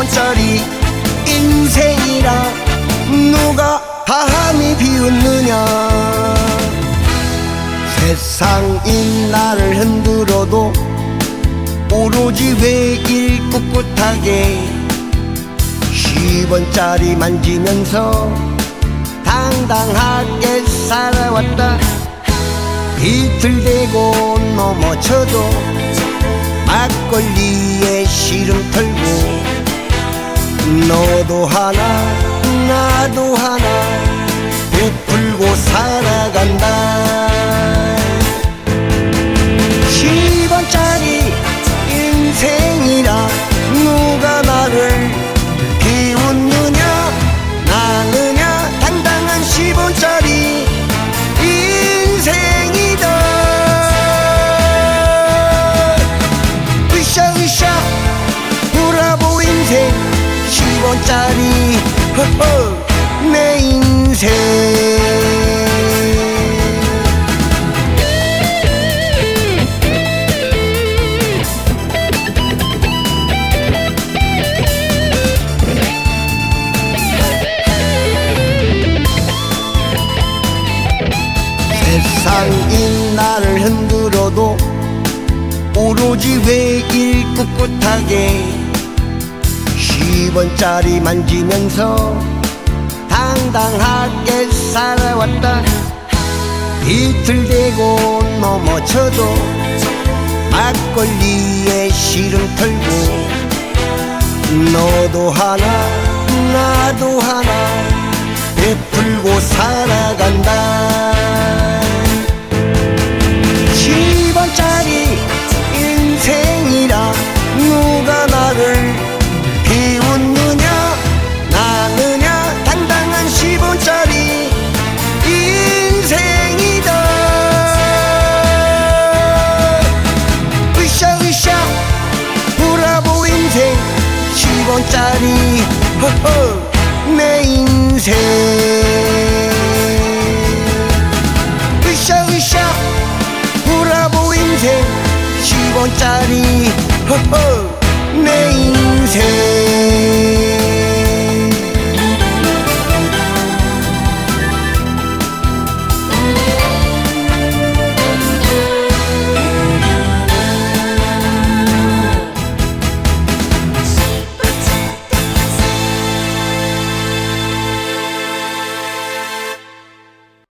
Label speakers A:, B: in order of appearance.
A: 10원짜리 인생이라 누가 감히 비웃느냐. 세상이 나를 흔들어도 오로지 왜일 꿋꿋하게 10원짜리 만지면서 당당하게 살아왔다. 비틀대고 넘어져도 막걸리 너도 하나 나도 하나. 베풀고 살아간다 10원짜리 허허 내 인생. 세상이 나를 흔들어도 오로지 왜일 꿋꿋하게 10원짜리 만지면서 당당하게 살아왔다. 비틀대고 넘어져도 막걸리에 시름 털고 너도 하나 나도 하나 베풀고 살아간 원짜리. 허허 내 인생. 으쌰으쌰. 브라보 인생. 10원짜리. 허허